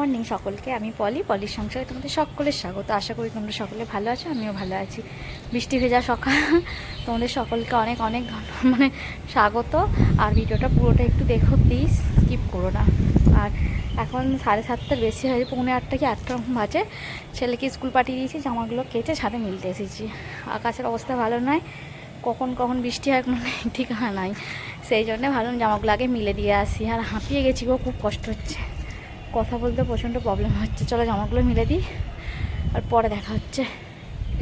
Morning সকলকে, আমি পলি, পলির সংসারে তোমাদের সকলের স্বাগত। আশা করি তোমরা সকলে ভালো আছো, আমিও ভালো আছি। বৃষ্টি ভেজা সকাল, তোমাদের সকলকে অনেক অনেক মানে স্বাগত। আর ভিডিওটা পুরোটা একটু দেখো প্লিজ স্কিপ করো না। আর এখন সাড়ে সাতটার বেশি হয়েছে পৌনে আটটা কি আটটা বাজে, ছেলেকে স্কুল পাঠিয়ে দিয়েছি, জামাগুলো কেচে ছাদে মিলতে এসেছি। আকাশের অবস্থা ভালো নয়, কখন কখন বৃষ্টি হয় কোনো ঠিকানা নাই। সেই জন্য ভাবলাম জামাগুলো আগে মিলে দিয়ে আসি। আর হাঁপিয়ে গেছি গো, খুব কষ্ট হচ্ছে। কথা বলতে প্রচণ্ড প্রবলেম হচ্ছে। চলো জামাগুলো মিলে দিই, আর পরে দেখা হচ্ছে।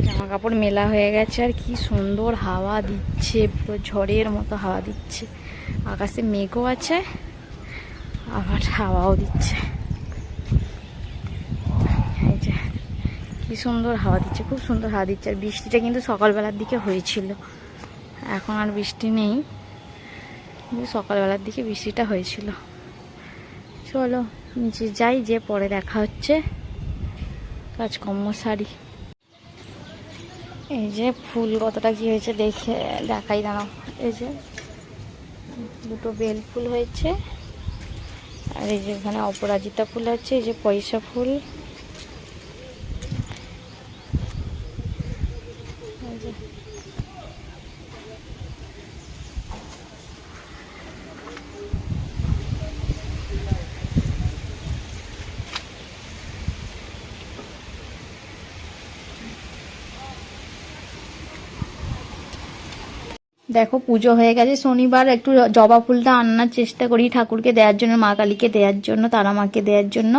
জামা কাপড় মেলা হয়ে গেছে, আর কি সুন্দর হাওয়া দিচ্ছে, পুরো ঝড়ের মতো হাওয়া দিচ্ছে। আকাশে মেঘও আছে, আবার হাওয়াও দিচ্ছে। কি সুন্দর হাওয়া দিচ্ছে, খুব সুন্দর হাওয়া দিচ্ছে। আর বৃষ্টিটা কিন্তু সকালবেলার দিকে হয়েছিল। এখন আর বৃষ্টি নেই, কিন্তু সকালবেলার দিকে বৃষ্টিটা হয়েছিল। চলো। নিচে যাই, যে পরে দেখা হচ্ছে। কাজকর্ম শাড়ি এই যে ফুল কতটা কি হয়েছে দেখে দেখাই, দাঁড়াও। এই যে দুটো বেল ফুল হয়েছে। আর এই যে এখানে অপরাজিতা ফুল আছে, এই যে পয়সা ফুল এই যে দেখো, পুজো হয়ে গেছে। শনিবার একটু জবা ফুলটা আনার চেষ্টা করি ঠাকুরকে দেওয়ার জন্য, মা কালীকে দেওয়ার জন্য, তারা মাকে দেওয়ার জন্য।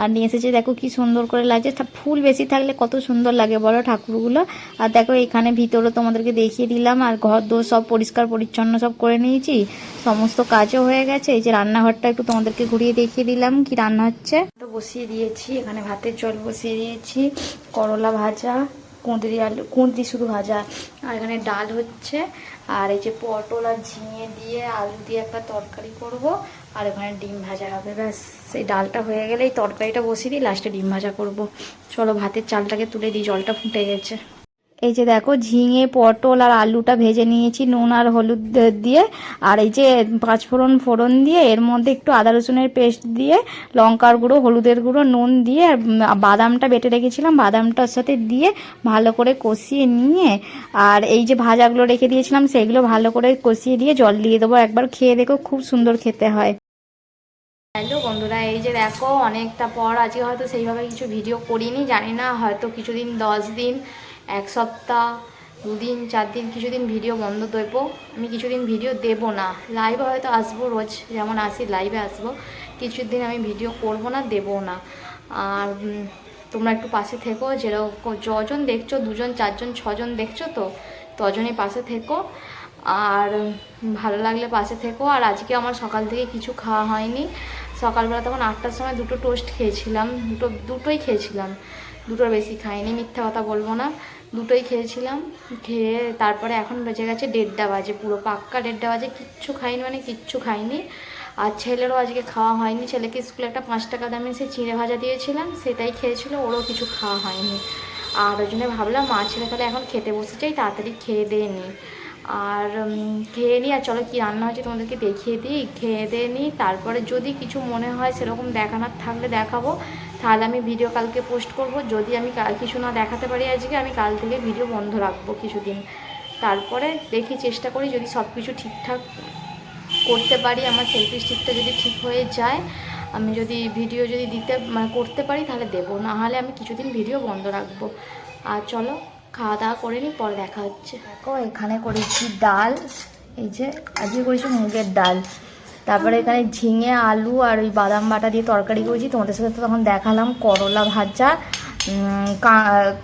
আর নিয়ে এসেছে, দেখো কি সুন্দর করে লাগছে। ফুল বেশি থাকলে কত সুন্দর লাগে বলো ঠাকুরগুলো। আর দেখো, এখানে ভিতরে তোমাদেরকে দেখিয়ে দিলাম, আর ঘর দোর সব পরিষ্কার, পরিচ্ছন্ন সব করে নিয়েছি। সমস্ত কাজও হয়ে গেছে। এই যে রান্নাঘরটা একটু তোমাদেরকে ঘুরিয়ে দেখিয়ে দিলাম, কি রান্না হচ্ছে। তো বসিয়ে দিয়েছি, এখানে ভাতের জল বসিয়ে দিয়েছি, করলা ভাজা কুঁদরি আলু, কুঁদরি শুধু ভাজা। আর এখানে ডাল হচ্ছে। আর এই যে পটল আর ঝিঙে দিয়ে আলু দিয়ে একটা তরকারি করব। আর ওখানে ডিম ভাজা হবে। ব্যাস, সেই ডালটা হয়ে গেলে এই তরকারিটা বসিয়ে দিই লাস্টে ডিম ভাজা করব। চলো, ভাতের চালটাকে তুলে দিই। জলটা ফুটে গেছে। এই যে দেখো, ঝিঙে, পটল আর আলুটা ভেজে নিয়েছি, নুন আর হলুদ দিয়ে। আর এই যে পাঁচফোড়ন ফোড়ন দিয়ে, এর মধ্যে একটু আদা রসুনের পেস্ট দিয়ে, লঙ্কার গুঁড়ো, হলুদের গুঁড়ো, নুন দিয়ে, আর বাদামটা বেটে রেখেছিলাম, বাদামটার সাথে দিয়ে ভালো করে কষিয়ে নিয়ে, আর এই যে ভাজাগুলো রেখে দিয়েছিলাম, সেগুলো ভালো করে কষিয়ে দিয়ে জল দিয়ে দেবো। একবার খেয়ে দেখো, খুব সুন্দর খেতে হয়। হ্যালো বন্ধুরা, এই যে দেখো, অনেকটা পর, আজকে হয়তো সেইভাবে কিছু ভিডিও করিনি, জানি না, হয়তো কিছুদিন, দশ দিন এক সপ্তাহ, দুদিন চার দিন কিছুদিন ভিডিও বন্ধ দেবো। আমি কিছুদিন ভিডিও দেবো না। লাইভে হয়তো আসব রোজ, যেমন আসি লাইভে আসব। কিছুদিন আমি ভিডিও করব না, দেবো না। আর তোমরা একটু পাশে থেকো, যেরকম যজন দেখছ, দুজন, চারজন, ছজন দেখছ তো, তজনই পাশে থেকো। আর ভালো লাগলে পাশে থেকো। আর আজকে আমার সকাল থেকে কিছু খাওয়া হয়নি। সকালবেলা তখন আটটার সময় দুটো টোস্ট খেয়েছিলাম। দুটো, দুটোই খেয়েছিলাম। দুটোর বেশি খাইনি, মিথ্যা কথা বলব না। দুটোই খেয়েছিলাম, খেয়ে তারপরে এখন বেজে গেছে দেড়টা বাজে, পুরো পাক্কা দেড়টা বাজে, কিচ্ছু খাইনি মানে কিচ্ছু খাইনি। আর ছেলেরও আজকে খাওয়া হয়নি, ছেলেকে স্কুলে একটা পাঁচ টাকা দামে সে চিঁড়ে ভাজা দিয়েছিলাম, সেটাই খেয়েছিল, ওরও কিছু খাওয়া হয়নি। আর ওই জন্য ভাবলাম, মা ছেলে তাহলে এখন খেতে বসে চাই তাড়াতাড়ি খেয়ে দিয়ে নিই আর খেয়ে নিই আর চলো কী রান্না হয়েছে তোমাদেরকে দেখিয়ে দিই। খেয়ে দিয়ে নিই তারপরে যদি কিছু মনে হয় সেরকম দেখানোর থাকলে দেখাবো। তাহলে আমি ভিডিও কালকে পোস্ট করব। যদি আমি কিছু না দেখাতে পারি আজকে, আমি কাল থেকে ভিডিও বন্ধ রাখব কিছুদিন। তারপরে দেখি, চেষ্টা করি যদি সব কিছু ঠিকঠাক করতে পারি, আমার সেলফি স্টিকটা যদি ঠিক হয়ে যায়, আমি যদি ভিডিও যদি দিতে মানে করতে পারি, তাহলে দেবো। না হলে আমি কিছুদিন ভিডিও বন্ধ রাখব। আর চলো খাওয়া দাওয়া করে নিই পরে দেখা হচ্ছে। দেখো, এখানে করেছি ডাল, এই যে আজকে করেছি মুগের ডাল। তারপরে এখানে ঝিঙে, আলু আর ওই বাদাম বাটা দিয়ে তরকারি করেছি। তোমাদের সাথে তো তখন দেখালাম, করলা ভাজা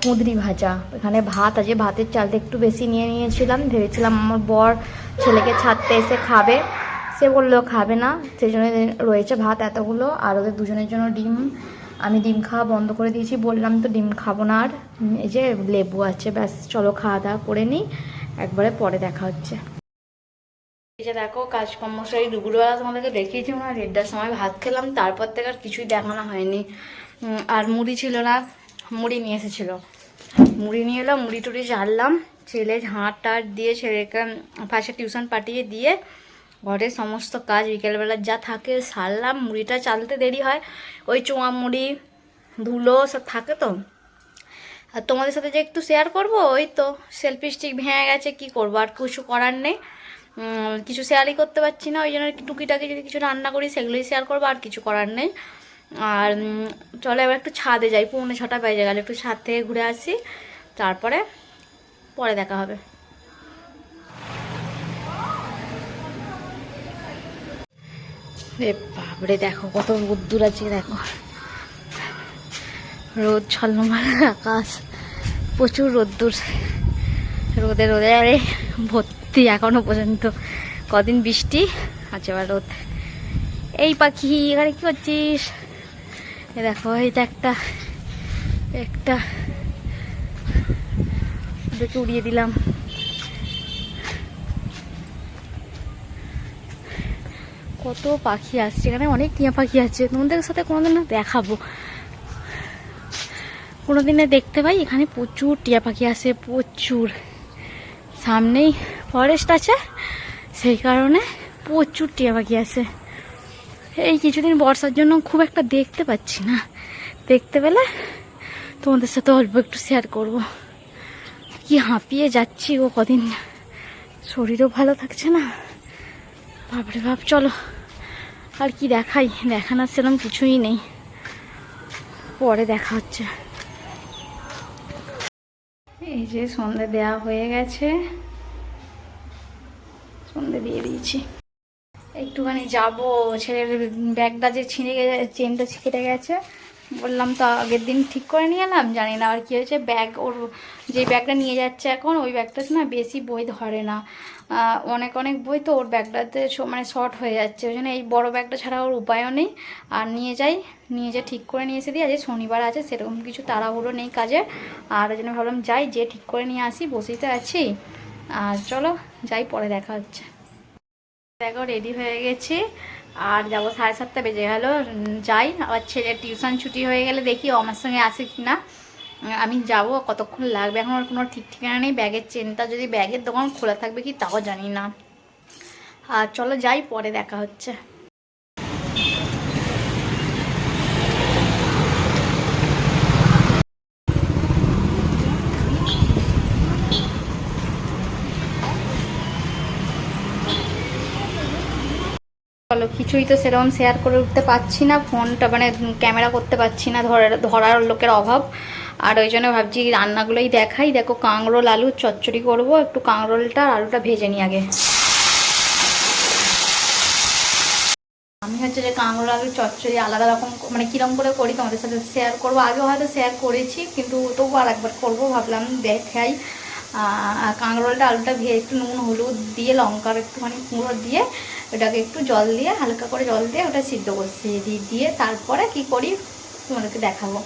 কুঁদরি ভাজা। এখানে ভাত আছে ভাতের চালটা একটু বেশি নিয়ে নিয়েছিলাম। ভেবেছিলাম আমার বর ছেলেকে ছাড়তে এসে খাবে। সে বলল, খাবে না। সেই জন্য রয়েছে ভাত এতগুলো, আর ওদের দুজনের জন্য ডিম আমি ডিম খাওয়া বন্ধ করে দিয়েছি, বললাম তো ডিম খাব না আর। এই যে লেবু আছে, ব্যাস, চলো খাওয়া দাওয়া করে নিই, একবারে পরে দেখা হচ্ছে। এই যে দেখো কাজকর্ম সেই দুপুরবেলা তোমাদেরকে দেখিয়েছি না দেড়টার সময় ভাত খেলাম, তারপর থেকে আর কিছুই দেখানো হয়নি। আর মুড়ি ছিল না, মুড়ি নিয়ে এসেছিল। মুড়ি নিয়ে এলো মুড়ি টুড়ি ঝাড়লাম, ছেলে ঝাঁট টাট দিয়ে ছেলেকে পাশে টিউশন পাঠিয়ে দিয়ে ঘরের সমস্ত কাজ বিকেলবেলা যা থাকে সারলাম, মুড়িটা চালতে দেরি হয়, ওই চোঙা মুড়ি, ধুলো সব থাকে তো। আর তোমাদের সাথে যে একটু শেয়ার করব, ওই তো সেলফি স্টিক ভেঙে গেছে, কি করব? আর কিছু করার নেই। কিছু শেয়ারই করতে পারছি না, ওই জন্য টুকিটাকি যদি কিছু রান্না করি, সেগুলোই শেয়ার করব, আর কিছু করার নেই। আর চলো এবার একটু ছাদে যাই, পৌনে ছটা বেজে গেলে, একটু ছাদ থেকে ঘুরে আসি, তারপরে, পরে দেখা হবে। রে বাবরে দেখো কত রোদ্দুর আছে, দেখো। রোদ ছলমল আকাশ, প্রচুর রোদ্দুর। রোদে রোদে, আরে, ভর্তি এখনও পর্যন্ত। কদিন বৃষ্টি আছে আবার রোদ। এই পাখি, এখানে কি করছিস? এ দেখো এটা একটা একটা। উড়িয়ে দিলাম। কত পাখি আসছে, এখানে অনেক টিয়া পাখি আছে তোমাদের সাথে কোনোদিন দেখাবো। কোনোদিনে দেখতে পাই, এখানে প্রচুর টিয়া পাখি আসে, প্রচুর। সামনেই ফরেস্ট আছে, সেই কারণে প্রচুর টিয়া পাখি আসে। এই কিছুদিন বর্ষার জন্য খুব একটা দেখতে পাচ্ছি না। দেখতে পেলে তোমাদের সাথে অল্প একটু শেয়ার করব। কি হাঁপিয়ে যাচ্ছি ও কদিন। শরীরও ভালো থাকছে না। বাপরে বাপ, চলো। আর কি দেখাই? দেখানোর সেরকম কিছুই নেই। পরে দেখা হচ্ছে। এই যে সন্ধে দেয়া হয়ে গেছে। সন্ধে দিয়ে দিয়েছি। একটুখানি যাব। ছেলের ব্যাগটা যে ছিঁড়ে গেছে চেনটা ছিঁড়ে গেছে। বললাম, তো আগের দিন ঠিক করে নিয়ে এলাম? জানি না আর কি হয়েছে। ব্যাগ ওর যে ব্যাগটা নিয়ে যাচ্ছে এখন, ওই ব্যাগটা না বেশি বই ধরে না। অনেক অনেক বই তো ওর ব্যাগটাতে মানে শর্ট হয়ে যাচ্ছে। ওই জন্য এই বড় ব্যাগটা ছাড়া ওর উপায়ও নেই। আর নিয়ে যাই, নিয়ে যে ঠিক করে নিয়ে এসে দিই। আজ শনিবার আছে, সেরকম কিছু তাড়াহুড়ো নেই কাজে আর ওই জন্য ভাবলাম, যাই যে ঠিক করে নিয়ে আসি, বসেই তো আছি। আর চলো, যাই, পরে দেখা হচ্ছে। দেখো, রেডি হয়ে গেছি। আর যাব সাড়ে সাতটা বেজে গেল যাই, আবার ছেলের টিউশন ছুটি হয়ে গেলে দেখি আমার সঙ্গে আসে কি না আমি যাব কতক্ষণ লাগবে? এখন আর কোনো ঠিক ঠিকানা নেই, ব্যাগের চেনটা যদি ব্যাগের দোকান খোলা থাকবে কি তাও জানি না। আর চলো যাই, পরে দেখা হচ্ছে চলো কিছুই তো সেরকম শেয়ার করে উঠতে পারছি না। ফোনটা মানে ক্যামেরা করতে পারছি না ধরার ধরার লোকের অভাব। আর ওই জন্য ভাবছি রান্নাগুলোই দেখাই। দেখো কাঁকরোল, আলু চচ্চড়ি করব, একটু কাঁকরোলটা আর আলুটা ভেজে নিই আগে। আমি হচ্ছে যে কাঁকরোল, আলু, চচ্চড়ি আলাদা রকম মানে কিরম করে করি তোমাদের সাথে শেয়ার করব। আগেও হয়তো শেয়ার করেছি, কিন্তু তবু আর একবার করব, ভাবলাম দেখাই। কাঁকরোলটা, আলুটা ভেজে একটু নুন, হলুদ দিয়ে, লঙ্কার একটুখানি কুঁড়ো দিয়ে ওটাকে একটু জল দিয়ে, হালকা করে জল দিয়ে ওটা সিদ্ধ দিই দিয়ে তারপরে কি করি? তোমাদেরকে দেখাবো।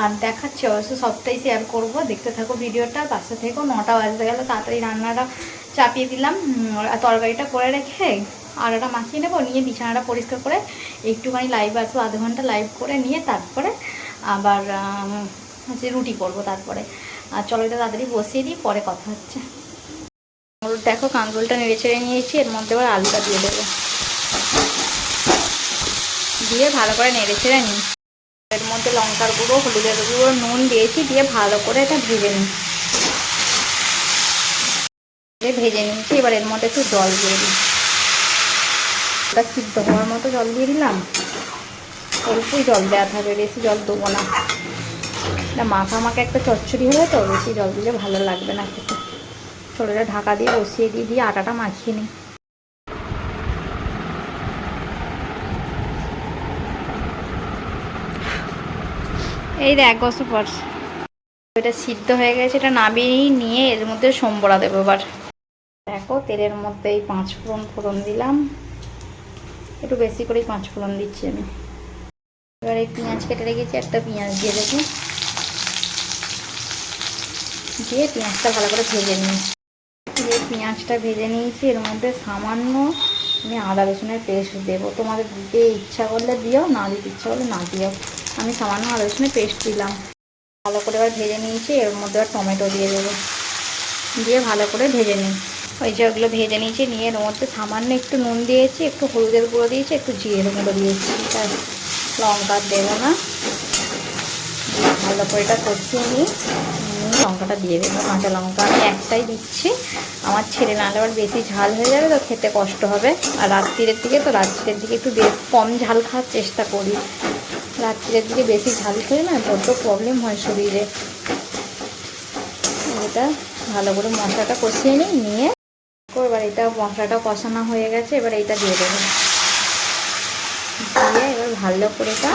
আর দেখাচ্ছি অবশ্য, সবটাই শেয়ার করব। দেখতে থাকো ভিডিওটা। পাশে থেকেও নটা বাজতে গেল, তাড়াতাড়ি রান্নাটা চাপিয়ে দিলাম। তরকারিটা করে রেখে আর ওটা মাখিয়ে নেব, নিয়ে বিছানাটা পরিষ্কার করে একটুখানি লাইভ আসব আধ ঘণ্টা লাইভ করে নিয়ে তারপরে আবার হচ্ছে রুটি করব তারপরে। আর চলো এটা তাড়াতাড়ি বসিয়ে দিই, পরে কথা হচ্ছে। দেখো কাঁকরোলটা নেড়ে ছেড়ে নিয়েছি, এর মধ্যে এবার আলুটা দিয়ে দেবো। দিয়ে ভালো করে নেড়ে ছেড়ে নিই। এর মধ্যে লঙ্কার গুঁড়ো, হলুদের গুঁড়ো, নুন দিয়েছি, দিয়ে ভালো করে এটা ভেজে নিই। ভেজে নিয়েছি, এবার এর মধ্যে একটু জল দিয়ে দিই। ওটা সিদ্ধ হওয়ার মতো জল দিয়ে দিলাম। অল্পই জল দেওয়া থাকবে, বেশি জল দেবো না। এটা মাখা মাখা একটা চচ্চড়ি হলে তো বেশি জল দিলে ভালো লাগবে না খেতে। ছোটোটা ঢাকা দিয়ে বসিয়ে দিয়ে দিয়ে আটাটা মাখিয়ে নিই। এই দেখ গসু পর। এটা সিদ্ধ হয়ে গেছে, এটা নামিয়ে নিয়ে এর মধ্যে সম্বরা দেবো এবার। দেখো, তেলের মধ্যে এই পাঁচ ফোড়ন ফোড়ন দিলাম। একটু বেশি করেই পাঁচ ফোড়ন দিচ্ছি আমি। এবার এই পেঁয়াজ কেটে রেখেছি, একটা পেঁয়াজ দিয়ে দেবো। দিয়ে পেঁয়াজটা ভালো করে ভেজে নিই। পেঁয়াজটা ভেজে নিয়েছি এর মধ্যে সামান্য আমি আদা রসুনের পেস্ট দেবো। তোমাদের দিতে ইচ্ছা করলে দিও না দিতে ইচ্ছা করলে না দিও। আমি সামান্য আদা রসুনের পেস্ট দিলাম। ভালো করে এবার ভেজে নিয়েছি এর মধ্যে এবার টমেটো দিয়ে দেবো। দিয়ে ভালো করে ভেজে নিই। ওই যে ওগুলো ভেজে নিয়েছি নিয়ে এর মধ্যে সামান্য একটু নুন দিয়েছি একটু হলুদের গুঁড়ো দিয়েছি একটু জিরের গুঁড়ো দিয়েছি। ব্যাস, লঙ্কা দেবো না। ভালো করে এটা কষিয়ে নিই। লঙ্কাটা দিয়ে দেবো। কাঁচা লঙ্কা আমি একটাই দিচ্ছি। আমার ছেলে নাহলে আবার বেশি ঝাল হয়ে যাবে, তো খেতে কষ্ট হবে। আর রাত্রিরের দিকে তো রাত্রিরের দিকে একটু বেশ কম ঝাল খাওয়ার চেষ্টা করি। রাত্রিরের দিকে বেশি ঝাল খেলে না বড্ড প্রবলেম হয় শরীরে। এটা ভালো করে মশলাটা কষিয়ে নিই, নিয়ে এবার এটা মশলাটা কষানো হয়ে গেছে, এবার এইটা দিয়ে দেবো। দিয়ে এবার ভালো করে এটা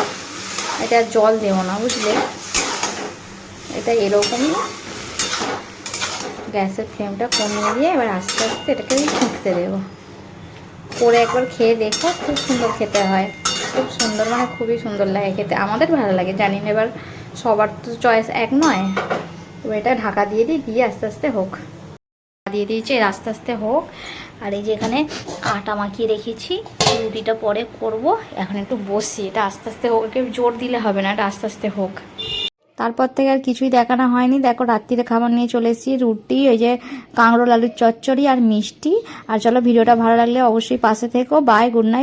এটা জল দেবো না, বুঝলে? এটা এরকমই। গ্যাসের ফ্লেমটা কমিয়ে দিয়ে এবার আস্তে আস্তে এটাকে ফুটতে দেবো। করে একবার খেয়ে দেখো, খুব সুন্দর খেতে হয়। খুব সুন্দর মানে খুবই সুন্দর লাগে খেতে। আমাদের ভালো লাগে, জানি না এবার সবার তো চয়েস এক নয়। এবার এটা ঢাকা দিয়ে দিই, দিয়ে আস্তে আস্তে হোক। দিয়ে দিয়েছি আস্তে আস্তে হোক। আর এই যে এখানে আটা মাখিয়ে রেখেছি, রুটিটা পরে করব। এখন একটু বসি, এটা আস্তে আস্তে হোক জোর দিলে হবে না, এটা আস্তে আস্তে হোক। তারপর থেকে আর কিছুই দেখানো হয়নি। দেখো, রাত্রিরে খাবার নিয়ে চলে এসেছি, রুটি, ওই যে কাঁকড়ো আলুর চচ্চড়ি আর মিষ্টি। আর চলো, ভিডিওটা ভালো লাগলে অবশ্যই পাশে থেকো। Bye good night